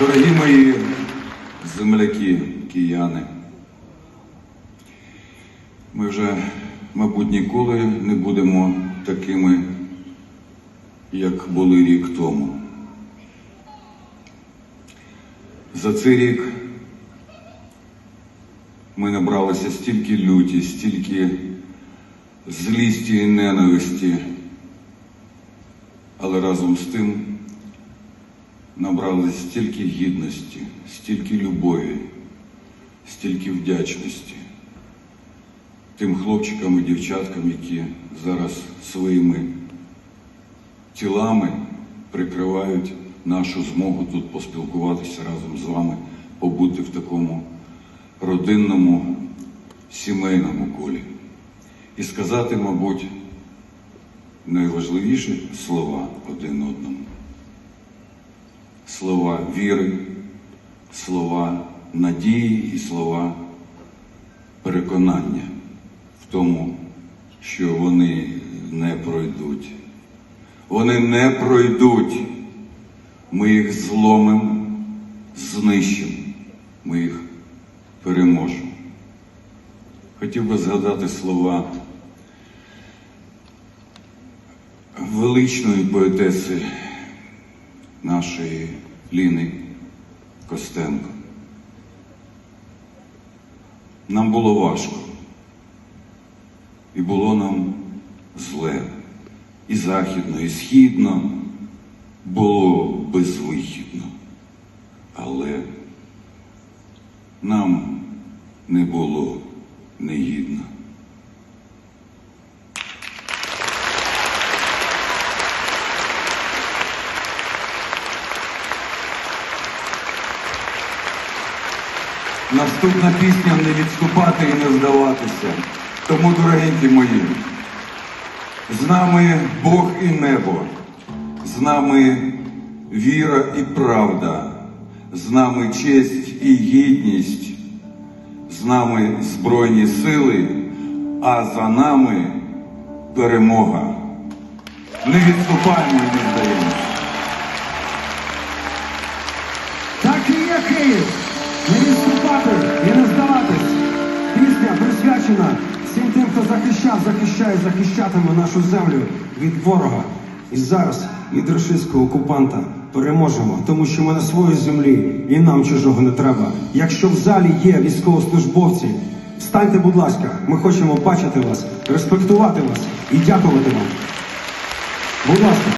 Дорогі мої земляки, кияни, ми вже, мабуть, ніколи не будемо такими, як були рік тому. За цей рік ми набралися стільки люті, стільки злісті і ненависті, але разом з тим набрали стільки гідності, стільки любові, стільки вдячності тим хлопчикам і дівчаткам, які зараз своїми тілами прикривають нашу змогу тут поспілкуватися разом з вами, побути в такому родинному, сімейному колі. І сказати, мабуть, найважливіші слова один одному слова віри, слова надії і слова переконання в тому, що вони не пройдуть. Вони не пройдуть. Ми їх зломимо, знищимо, ми їх переможемо. Хотів би згадати слова величної поетеси нашої Ліни Костенко. Нам було важко. І було нам зле. І західно, і східно було безвихідно. Але нам не було негідно. Наступна пісня не відступати і не здаватися. Тому, дорогенькі мої, з нами Бог і небо, з нами віра і правда, з нами честь і гідність, з нами Збройні сили, а за нами перемога. Не відступаємо і не здаємося. Так і є. Не відступати і не здаватись. Пісня присвячена всім тим, хто захищав, захищає, захищатиме нашу землю від ворога. І зараз від рашистського окупанта переможемо, тому що ми на своїй землі і нам чужого не треба. Якщо в залі є військовослужбовці, встаньте, будь ласка, ми хочемо бачити вас, респектувати вас і дякувати вам. Будь ласка.